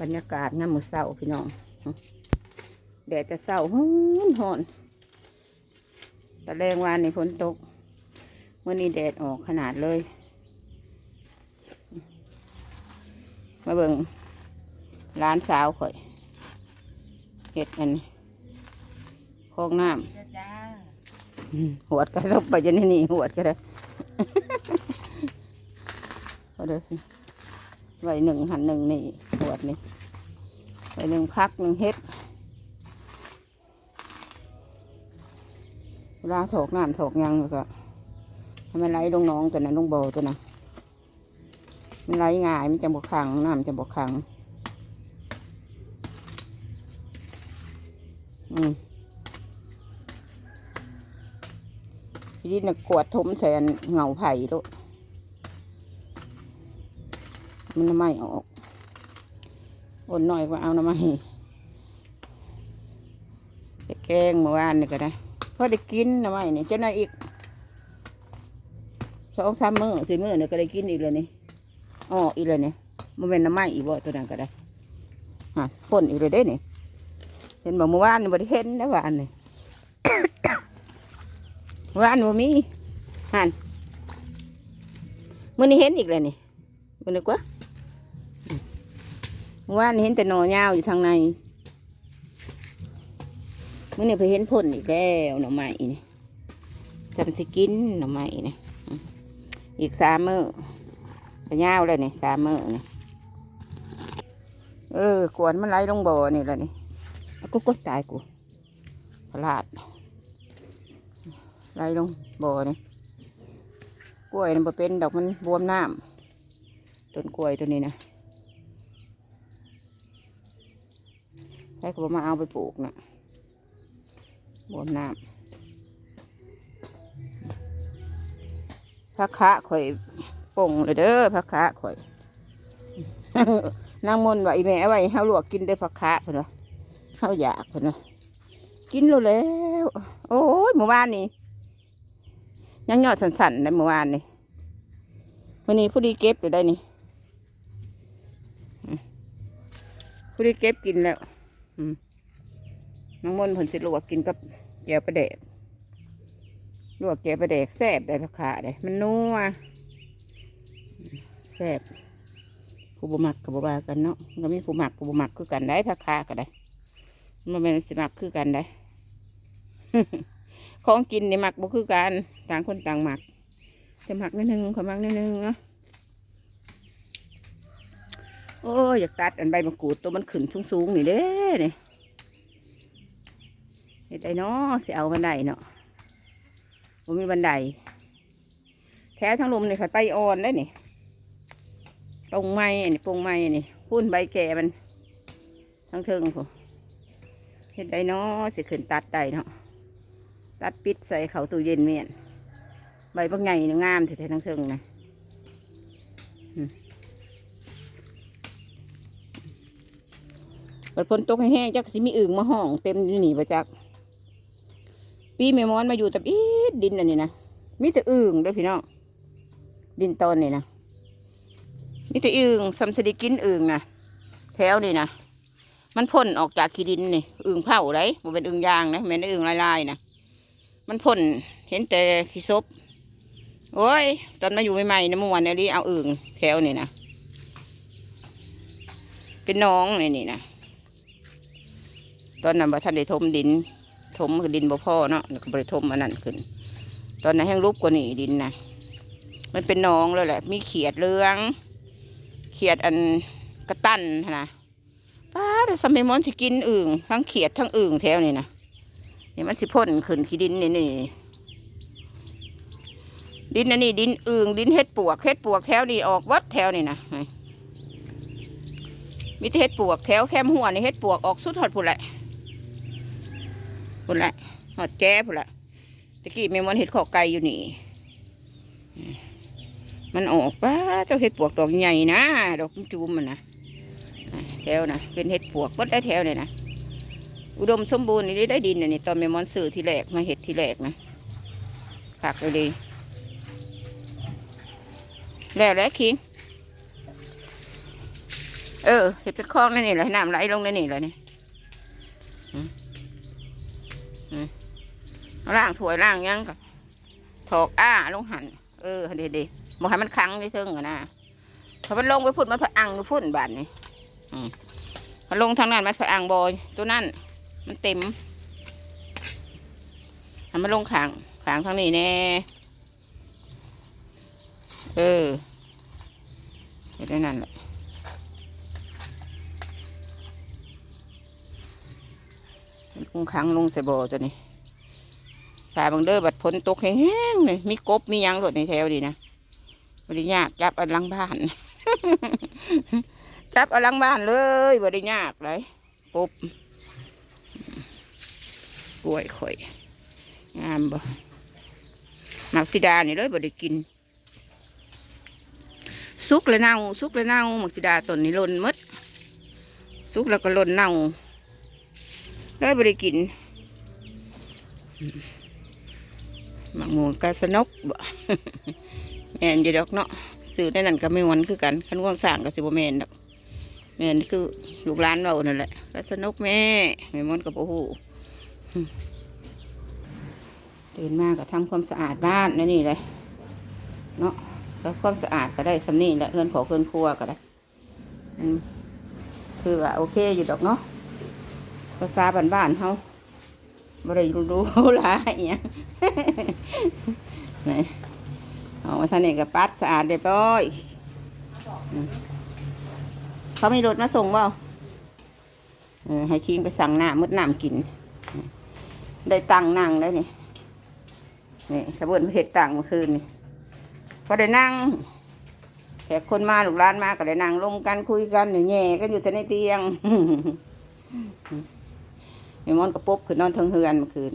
บรรยากาศน้ำมือเศร้าพี่น้องแดดจะเศร้าฮ้อนหอนต่แรงวานในฝนตกเมื่อนี้แดดออกขนาดเลย มาเบิ่งร้านสาวข่อยเห็ดอันนี้คลองน้ำจ้าอืมหวดก็ซบไปจนนี่หวดก็ได้เอาเด้ไว้หนึ่งหันหนึ่งนี่ วดนี่ไว้หนึ่งพักหนึ่งเฮ็ดเวลาถกน้ำถกยังก็ให้มันไหลลงน้องตัวนั้นลงโบตัวนั้นมันไหลง่ายมันจะบกขังน้ำจะบกขัง อืมทีนี้นะกวดทมใส่อันเหงาไผ่ลูกมันไม่ออก อดหน่อยว่าเอาน้ำไม่ไปแกงเมื่อวานนี่ก็ได้พอได้กินน้ำไม่นี่จ้านายอีกสองสามมื้อสี่มื้อเนี่ยก็ได้กินอีกเลยนี่อ๋ออีกเลยนี่มันเป็นน้ำไม่อีกบ่ตัวนั้นก็ได้ฮะพ่นอีกเลยเด้นี่เห็นบอกเมื่อวานนี่บ่ได้เห็นนะวานนี่ว่านบ่มีหันมื่อนี้เห็นอีกเลยนี่มื่อนี้กว่า ว่านนี้เห็นแต่หนอยาวอยู่ทางในเมื่อนี้ไปเห็นผลอีกแล้วหน่อไม้นี่จำสิกินหน่อไม้นี่ยอีกสามมือก็ยาวเลยนี่สามมือนี่เออกวนมันไหลลงบ่อนี่แหละนี่เอากูก็ตายกูพลาดไหลลงบ่อนี่กล้วยนี่บ่เป็นดอกมันบวมน้ำต้นกล้วยตัวนี้นะ ใครก็บ่มาเอาไปปลูกนะบวมน้ำพักคะข่อยป่งเลยเด้อพักคะข่อยนางมนต์ว่าอีแม่ไว้เฮาลวกกินได้พักคะเพิ่นว่าเฮาอยากเพิ่นว่ากินแล้วแล้ว โอ้ยเมื่อวานนี้ยังยอดสันๆในเมื่อวานนี่วันนี้ผู้ดีเก็บอยู่ได้นี่ผู้ดีเก็บกินแล้ว น้องมนผลสิลวกกินกับแกวปลาแดกลวกแกวปลาแดกแซ่บได้ราคาได้มันนัวแซ่บผู้บมักกับบ่ากันเนาะก็มีผู้หมักผู้บมักคือกันได้ราคาก็ได้มันเป็นสิมักคือกันได้ของกินในหมักบ่คือกันต่างคนต่างหมักจะหมักนิดนึงขอหมักนิดนึงเนาะ โอ้ยอยากตัดอันใบมะกรูดตัวมันขึ้นสูงๆนี่เด้นี่เฮ็ดได้เนาะสิเอาบันไดเนาะบ่มีบันไดแท้ทั้งลมนี่ค่ะไปอ่อนได้นี่ตรงไม้นี่ปงไม้นี่พุ่นใบแก่มัน ทั้งเทิงผู้เฮ็ดได้เนาะสิขึ้นตัดได้เนาะตัดปิดใส่เขาตู้เย็นเมียนใบบางไงงามแท้ๆทั้งเทิงนะอืม เปิดฝนตกให้แห้งจักสิมีอึ่งมาห้องเต็มอยู่นี่ประจัก ปีแม่มอนมาอยู่แต่อีดดินอันนี้นะมีแต่อึ่งเด้วยพี่น้องดินตอนนี่นะมีแต่อึ่งซัมสดิกินอึ่งนะแถวนี่นะมันพ่นออกจากขี้ดินนี่อึ่งเผาไรมันเป็นอึ่งยางนะแม่นอึ่งลายๆนะมันพ่นเห็นแต่ขี้ซบโอ้ย ตอนมาอยู่ใหม่ๆนะเมื่อวานนี่ยรีเอาอึ่งแถวนี่นะเป็นน้องนี่นี่นะ ตอนนั้นบ่ทันได้ทมดิน ทมคือดินบ่พ่อเนาะแล้วก็บริทมอันนั้นขึ้น ตอนนั้นแห้งรูปกว่านี่ดินนะมันเป็นน้องเลยแหละ มีเขียดเรือง เขียดอันกระตันนนะป้าแต่สมัยมอนสิกินอึ่งทั้งเขียดทั้งอึ่งแถวนี่นะนี่มันสิพ่นขึ้นขี้ดินนี่นี่ดินอันนี้ดินอึ่งดินเฮ็ดปวกเฮ็ดปวกแถวนี่ออกวัดแถวนี่นะมีแต่เฮ็ดปวกแถวแคมหัวนี่เฮ็ดปวกออกสุดหอดพุ่นแหละ พุ่นละหอดแก้พุ่นละตะกี้แม่มันเฮ็ดขอไก่อยู่นี่ มันออกป้าเจ้าเฮ็ดปวกดอกใหญ่นะดอกจูมมันนะแถวนะเป็นเฮ็ดปวกวัดได้แถวเลยนะอุดมสมบูรณ์นี่ได้ดินนนี้ตอนแมมอนซื้อที่แรกมาเห็ดที่แรกนะผักเลยดีแล้วแล้วคิงเอเออเห็ดเป็นคลองนั่นนี่แหละน้ำไหลลงนั่นนี่แหละนี่ ล่างถวยล่างยังกับถอกอ้าลงหันเออเด็ดๆบอกให้มันคังได้เทิงนะถ้ามันลงไปพุ่นมันพะอังอยู่พุ่นบาดนี่อืมันลงทางนั้นมันพะอังบอยตัวนั้นมันเต็มให้มันลงขางขางทางนี้แน่เออเห็นได้นั่นแหละลงขังลงใส่บอตัวนี้ สาบางเด้อบัดพ้นตกแห้งๆเลยมีกบมียังหลดในแถวดีนะบริยากจับเอาลังบ้าน จับเอาลังบ้านเลยบริยากเลยปุ๊บกล้วยข่อย งามบ่หมักสีดานี่เลยบ่ได้กิน สุกแล้วเน่าสุกแล้วเน่าหมักสีดาต้นนี้ล่นมดสุกแล้วก็ล่นเน่าได้บริกิน หมักหมูกาสนกบ่แม่นอยู่ดอกเนาะซื้อในนั้นก็ไม่หวนคือกันคันว่างสั่งก็สิบ่แม่นดอกแม่นคือลูกหลานเรานั่นแหละกาสนกแม่แม่มอนกับโอ้โหตื่นมาก็ทำความสะอาดบ้านนั่นนี่เลยเนาะแล้วความสะอาดก็ได้สำนี่แหละเพื่อนขอเพื่อนครัวก็ได้คือว่าโอเคอยู่ดอกเนาะภาษาบ้านๆเขา บ่ได้รู้รู้หลายอย่างนี่เอามาท่านนี่ก็ปัดสะอาดเรียบร้อยเขามีรถมาส่งเปล่าเออให้คิงไปสั่งหน้ำมดน้ำกิน ได้ตังนั่งได้นี่นี่ขบวนเพชรตังเมื่อคืนนี่พอได้นั่งแขกคนมาลูกร้านมาก็ได้นั่งลงกันคุยกันเนี่ยแย่กันอยู่แต่ในเตียง ม่มอนกระปุบคือนอนเทิงเฮือนเมื่อคืน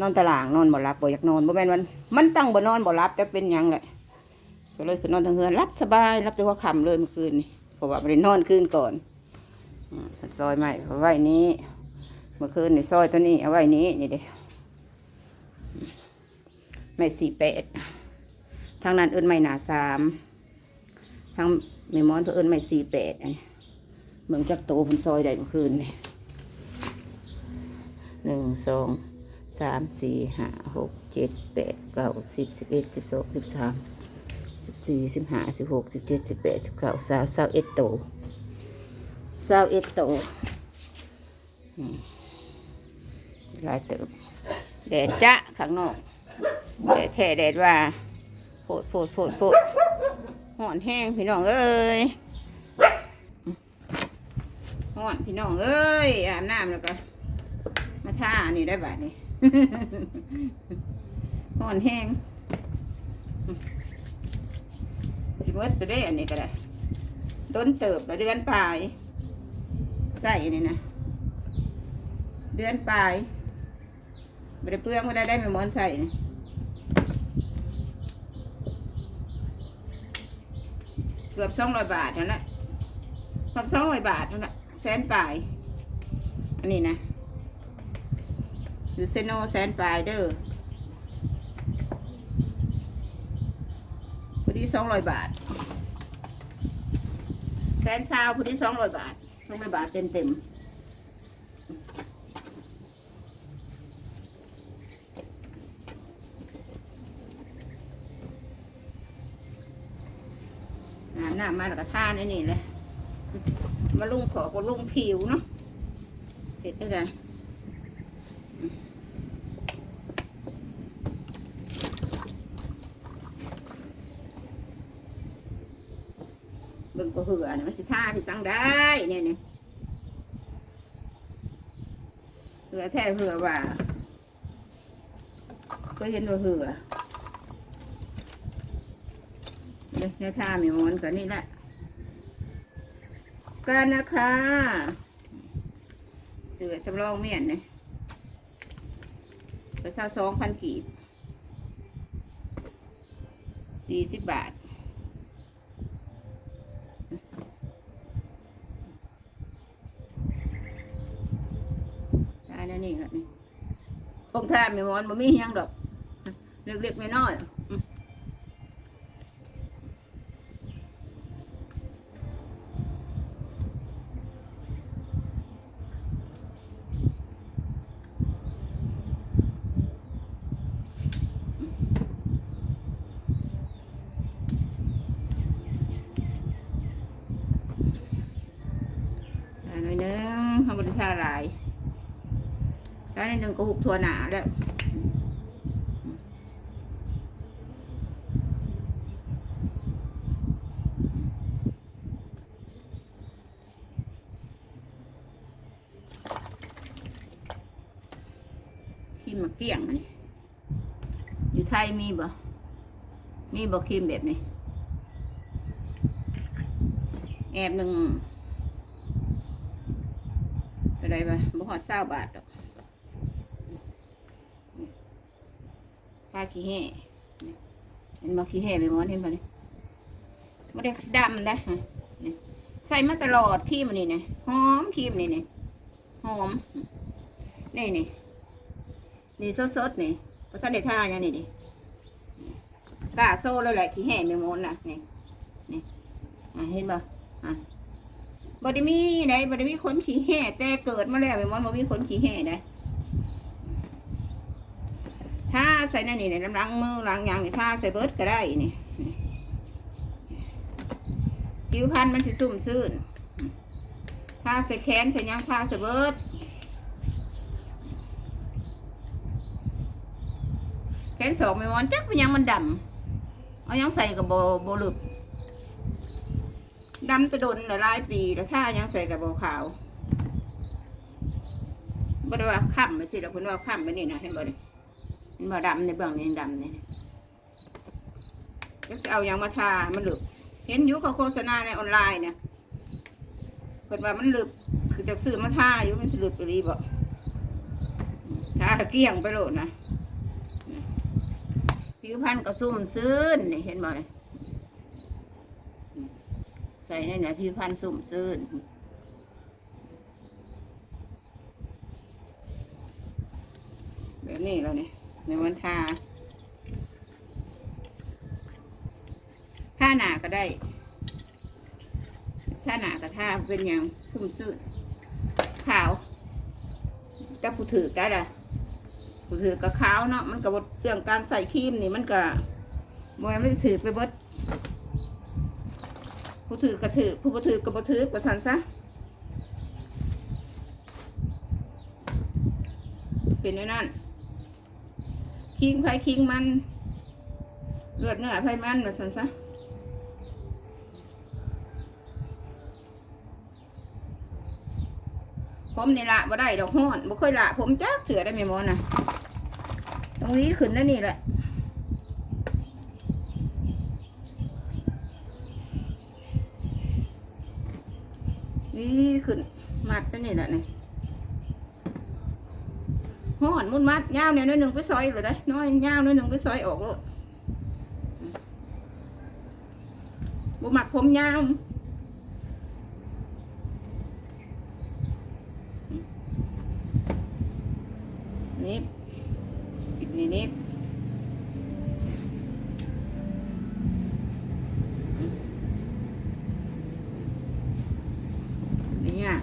นอนตารางนอนบ่หลับบ่อยากนอนบ่แม่นวันมันตั้งบ่นอนบ่หลับแต่เป็นยังแหละก็เลยคือนอนเทิงเฮือนรับสบายรับแต่ว่าคำเลยเมื่อคืนเพราะว่าบ่ได้นอนคืนก่อนซอยใหม่เอาไว้นี้เมื่อคืนนี่ซอยตัวนี้เอาไว้นี้นี่เด้ไม่สี่แปดทางนั้นเอิ้นไม่หนาสามทางแม่มอนเพิ่นเอิ้นไม่สี่แปดเมืองจักโตพนซอยได้เมื่อคืนนี่ หนึ่งสองสามสี่ห้าหกเจ็ดแปดเก้าสิบสิบเอ็ดสิบสองสิบสามสิบสี่สิบห้าสิบหกสิบเจ็ดสิบแปดสิบเก้าสาวสาวเอ็ดโตสาวเอ็ดโตลายเติบแดดจ้ะข้างนอกแดดแท้แดดว่าโพดโพดโพดโพดห่อนแห้งพี่น้องเอ้ยห่อนพี่น้องเอ้ยอาบน้ำแล้วก็ ท่านี่ได้บานี่ห่อนแห้งสิเมิดไปได้อันนี้ก็ได้ต้นเติบแล้วเดือนปลายใส่นี่นะเดือนปลายไม่ได้เปลืองไม่ได้ได้ไม่มอนใส่นี่เกือบสองร้อยบาทนั่นแหละเกือบสองร้อยบาทนั่นแหละแสนปลายอันนี้นะ อยู่เซโนแสนปลายเด้อพอดีสองร้อยบาท แสนชาวพอดีสองร้อยบาทสองร้อยบาทเต็มเต็มอาบน้ำมาแล้วก็ท่านี่นี่เลยมาลุ่งขอก็ลุ่งผิวเนาะเสร็จแล้วจ้ะ เบิ่ง ก็เหือนี่มันสิท่าที่สั่งได้เนี่ยนี่เหือแท้เหือว่าก็เห็นว่าเหือเนี่ยท่ามีมอนกันนี่แหละกันนะคะเสือสำรองเมียนเนี่ยกระเซาสองพันกีบสี่สิบบาท ตายแล้วนี่ละนี่ คงแทบไม่มอนบ่มีหยังดอกเล็กๆน้อยๆ อืมาในหนึ่งก็หุบทั่วหนาแล้วครีมมาเกี้ยงอันนี้อยู่ไทยมีบ่ มีบ่ครีมแบบนี้ แอบหนึ่งอะไรไปบ่หอดเศร้าบาทดอก ทาขี้แห่เห็นบ่ขี้แห่ไปหมอนเห็นบ่นี่ไม่ได้ดำนะนี่ใส่มาตลอดครีมอันนี้นะหอมครีมนี่นี่หอมนี่นี่นี่สดๆนี่เพราะท่านได้ทาอย่างนี้ดิกล้าโซ่เลยแหละขี้แห่ไปหมอนน่ะนี่นี่เห็นบ่บไดมีไหนบไดมีคนขี้แห่แต่เกิดมาแล้วแม่มอนบ่มีคนขี้แห่ได้ ถ้าใส่นั่นนี่ในล้างมือล้างยางนี่ถ้าใส่เบิร์ดก็ได้นี่ผิวพรรณมันสิสุ่มซื่นถ้าใส่แขนใส่ยางถ้าใส่เบิร์ดแขนสองแม่มอนจักเป็นยังมันดำเอายังใส่กับโบโบลึกดำจะโดนหลายปีแล้วถ้ายังใส่กับโบขาวบ่ได้ว่าค่ำไปสิเราคุณว่าค่ำไปนี่นะเห็นบ่ดิเห็น บ่ดำในเบื้องนี้ดำนี่ก็จะเอายังมาทา มันหลึกเห็นอยู่เขาโฆษณาในออนไลน์เนี่ยเพิ่นว่ามันหลึกคือจะซื้อมาทาอยู่มันหลึกไปรีบ่ทาตะเกียงไปโลดนะผิวพรรณก็ซุ่มซื่นนี่เห็นบ่เนี่ยใส่ในไหนผิวพรรณสุ่มซื่นแบบนี้แล้วเนี่ย ในวันทาท่าหนาก็ได้ท่าหนาก็ท่าเป็นอย่างสุ่มซื่นขาวแต่ผู้ถือได้ละผู้ถือก็ขาวเนาะมันกับเรื่องการใส่ครีมนี่มันก็มวยไม่ได้ถือไปเบิดผู้ถือกระถือผู้บ่ถือกระบ่ถือกระสันซะเป็นอย่นั้น คิงไผคิงมันเลือดเนื้อไผมันกระสันซะผมนี่ละบ่ได้ดอกห้อนบ่เคยละผมจักเสือได้ไหมมอน่ะตรงนี้ขึ้นแล้วนี่แหละนี่ขึ้นมัดนั่นนี่แหละนี่ ห่อนมุนมัดยาวเนี่ยน้อยหนึ่งไปซอยเลยได้น้อยยาวน้อยหนึ่งไปซอยออกเลยบุมักผมยาวนี่ปิดนี่นี่นี่อะ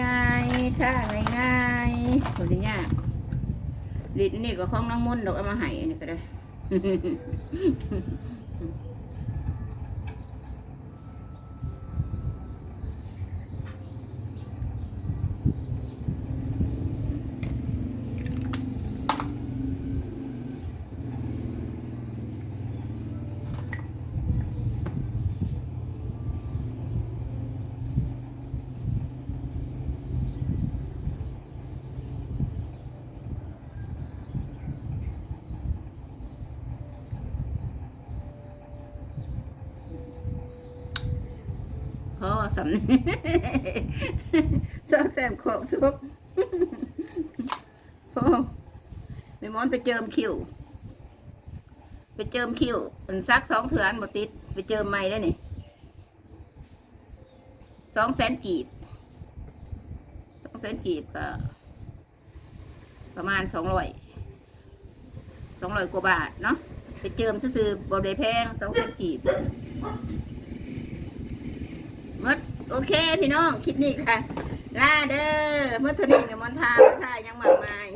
ง่ายๆถ้าง่ายๆคนนี้อะลิดนี่ก็ของน้องมุ่นดอกเอามาให้อันนี้ก็ได้ สำเนียงเสื้อแต้มขอบซุปพ่อไม่มอนไปเจิมคิวไปเจิมคิวอันซักสองเถือนบติด ไปเจิมใหม่ได้นี่สองแสนกีบสองแสนกีบก็ ประมาณสองร้อยสองร้อยกว่าบาทเนาะไปเจิมซื้อๆบได้แพงสองแสนกีบ มดโอเคพี่น้องคลิปนี้ค่ะลาเด้อเมื่อเทานี้เนี่ยมอนทาท่ายังมากมาย